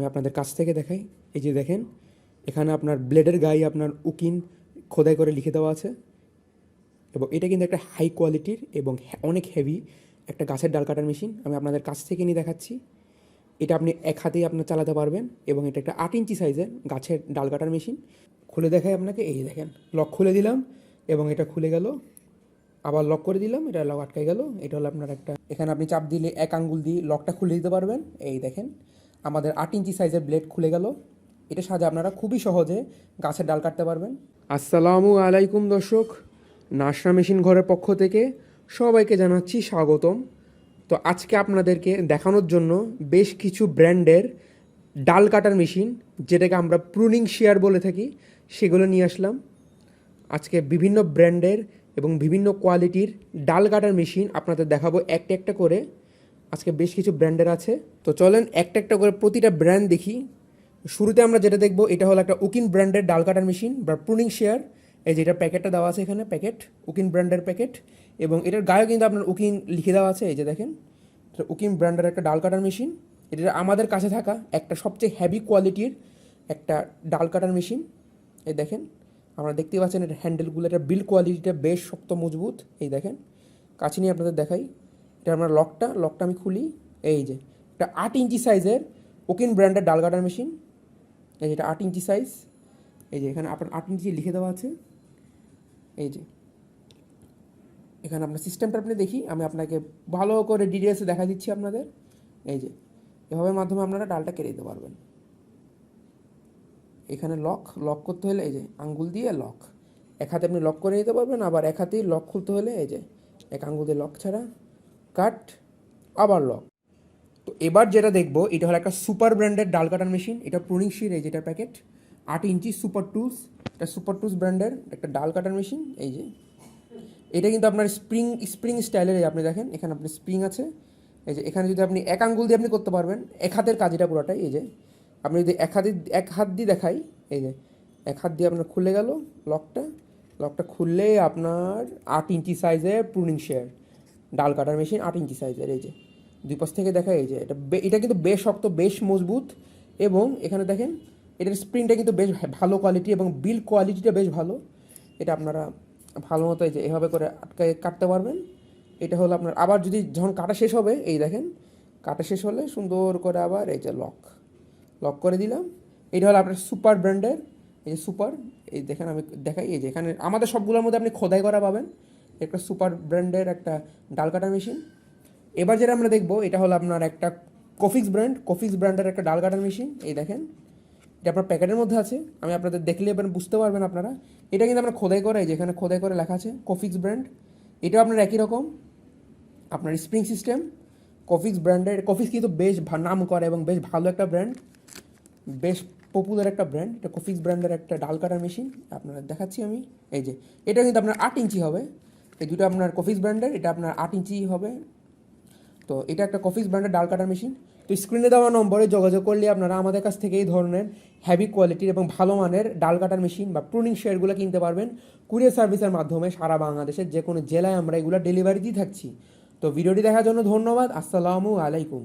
আমি আপনাদের কাছ থেকে দেখাই। এই যে দেখেন, এখানে আপনার ব্লেডের গায়ে আপনার উকিন খোদাই করে লিখে দেওয়া আছে। এবং এটা কিন্তু একটা হাই কোয়ালিটির এবং অনেক হেভি একটা গাছের ডাল কাটার মেশিন আমি আপনাদের কাছ থেকে নিয়ে দেখাচ্ছি। এটা আপনি এক হাতেই আপনার চালাতে পারবেন এবং এটা একটা আট ইঞ্চি সাইজের গাছের ডাল কাটার মেশিন খুলে দেখাই আপনাকে, এই দেখেন লক খুলে দিলাম এবং এটা খুলে গেল। আবার লক করে দিলাম, এটা লক আটকে গেল। এটা হলো আপনার একটা, এখানে আপনি চাপ দিলে এক আঙ্গুল দিয়ে লকটা খুলে দিতে পারবেন। এই দেখেন আমাদের আট ইঞ্চি সাইজের ব্লেড খুলে গেল। এটা সাহায্যে আপনারা খুবই সহজে গাছের ডাল কাটতে পারবেন। আসসালামু আলাইকুম দর্শক নাসরা মেশিন ঘরের পক্ষ থেকে সবাইকে জানাচ্ছি স্বাগতম। তো আজকে আপনাদেরকে দেখানোর জন্য বেশ কিছু ব্র্যান্ডের ডাল কাটার মেশিন, যেটাকে আমরা প্রুনিং শেয়ার বলে থাকি, সেগুলো নিয়ে আসলাম। আজকে বিভিন্ন ব্র্যান্ডের এবং বিভিন্ন কোয়ালিটির ডাল কাটার মেশিন আপনাদের দেখাবো একটা একটা করে। আজকে বেশ কিছু ব্র্যান্ডের আছে। তো চলেন একটা একটা করে প্রতিটা ব্র্যান্ড দেখি। শুরুতে আমরা যেটা দেখব, এটা হলো একটা উকিন ব্র্যান্ডের ডাল কাটার মেশিন বা প্রুনিং শেয়ার এই যে এটা প্যাকেটটা দেওয়া আছে এখানে, প্যাকেট, উকিন ব্র্যান্ডের প্যাকেট। এবং এটার গায়েও কিন্তু আপনার উকিন লিখে দেওয়া আছে, এই যে দেখেন। উকিন ব্র্যান্ডের একটা ডাল কাটার মেশিন। এটা আমাদের কাছে থাকা একটা সবচেয়ে হ্যাভি কোয়ালিটির একটা ডাল কাটার মেশিন। এই দেখেন, আমরা দেখতে পাচ্ছেন এটা হ্যান্ডেলগুলো এটা বিল্ড কোয়ালিটিটা বেশ শক্ত মজবুত। এই দেখেন, কাছে নিয়ে আপনাদের দেখাই। এটা আমরা লকটা লকটা আমি খুলি, এই যে, এটা আট ইঞ্চি সাইজের ওকিন ব্র্যান্ডের ডাল কাটার মেশিন এই যে এটা আট ইঞ্চি সাইজ এই যে এখানে আপনার আট ইঞ্চি লিখে দেওয়া আছে, এই যে, এখানে আপনার সিস্টেমটা আপনি দেখি, আমি আপনাকে ভালো করে ডিটেলসে দেখা দিচ্ছি আপনাদের, এই যে, এভাবে মাধ্যমে আপনারা ডালটা কেটে দিতে পারবেন। এখানে লক লক করতে হলে এই যে আঙ্গুল দিয়ে লক এক হাতে আপনি লক করে নিতে পারবেন, আবার এক হাতেই লক খুলতে হলে এই যে, এক আঙ্গুল দিয়ে লক ছাড়া কাট, আবার লক। তো এবার যেটা দেখব, এটা হলো একটা সুপার ব্র্যান্ডের ডাল কাটার মেশিন। এটা প্রুনিং শির এই যেটা প্যাকেট। আট ইঞ্চি সুপার টুলস, এটা সুপার টুলস ব্র্যান্ডের একটা ডাল কাটার মেশিন, এই যে। এটা কিন্তু আপনার স্প্রিং স্প্রিং স্টাইলের আপনি দেখেন, এখানে আপনি স্প্রিং আছে। এই যে এখানে যদি আপনি এক আঙ্গুল দিয়ে আপনি করতে পারবেন, এক হাতের কাজ এটা পুরোটাই, এই যে। আপনি যদি এক হাতে, এক হাত দিয়ে দেখাই, এই যে, এক হাত দিয়ে আপনার খুলে গেল লকটা। লকটা খুললে আপনার আট ইঞ্চি সাইজের প্রুনিং শেয়ার। ডাল কাটার মেশিন আট ইঞ্চি সাইজের, এই যে। দুই পাশ থেকে দেখা এই যে, এটা এটা কিন্তু বেশ শক্ত, বেশ মজবুত এবং এখানে দেখেন, এটার স্প্রিংটা কিন্তু বেশ ভালো কোয়ালিটি এবং বিল কোয়ালিটিটা বেশ ভালো। এটা আপনারা ভালো মতো এই যে এভাবে করে আটকায় কাটতে পারবেন। এটা হলো আপনার, আবার যদি যখন কাটা শেষ হবে, এই দেখেন, কাটা শেষ হলে সুন্দর করে আবার এই যে লক লক করে দিলাম। এটা হলো আপনার সুপার ব্র্যান্ডের এই যে সুপার এই দেখেন আমি দেখাই, এই যে এখানে আমাদের সবগুলোর মধ্যে আপনি খোদাই করা পাবেন। একটা সুপার ব্র্যান্ডের একটা ডাল কাটার মেশিন। এবার যেটা আমরা দেখব, এটা হলো আপনার একটা কফিক্স ব্র্যান্ড কফিক্স ব্র্যান্ডের একটা ডাল কাটার মেশিন, এই দেখেন। এটা আপনার প্যাকেটের মধ্যে আছে, আমি আপনাদের দেখলে এবার বুঝতে পারবেন আপনারা। এটা কিন্তু আমরা খোদাই করে, এই যে এখানে খোদাই করে লেখা আছে কফিক্স ব্র্যান্ড এটাও আপনার একই রকম। আপনার স্প্রিং সিস্টেম কফিক্স ব্র্যান্ডের কফিক্স কিন্তু বেশ নাম করে এবং বেশ ভালো একটা ব্র্যান্ড বেশ পপুলার একটা ব্র্যান্ড এটা কফিক্স ব্র্যান্ডের একটা ডাল কাটার মেশিন আপনারা দেখাচ্ছি আমি। এই যে, এটা কিন্তু আপনার আট ইঞ্চি হবে। এই দুটো আপনার কফিস ব্র্যান্ডের এটা আপনার আট ইঞ্চি হবে। তো এটা একটা কফিস ব্র্যান্ডের ডাল কাটার মেশিন তো স্ক্রিনে দেওয়া নম্বরে যোগাযোগ করলে আপনারা আমাদের কাছ থেকে এই ধরনের হ্যাভি কোয়ালিটির এবং ভালো মানের ডাল কাটার মেশিন বা প্রুনিং শেয়ারগুলো কিনতে পারবেন কুরিয়ার সার্ভিসের মাধ্যমে সারা বাংলাদেশের যে কোনো জেলায় আমরা এগুলো ডেলিভারি দিয়ে থাকছি। তো ভিডিওটি দেখার জন্য ধন্যবাদ। আসসালামু আলাইকুম।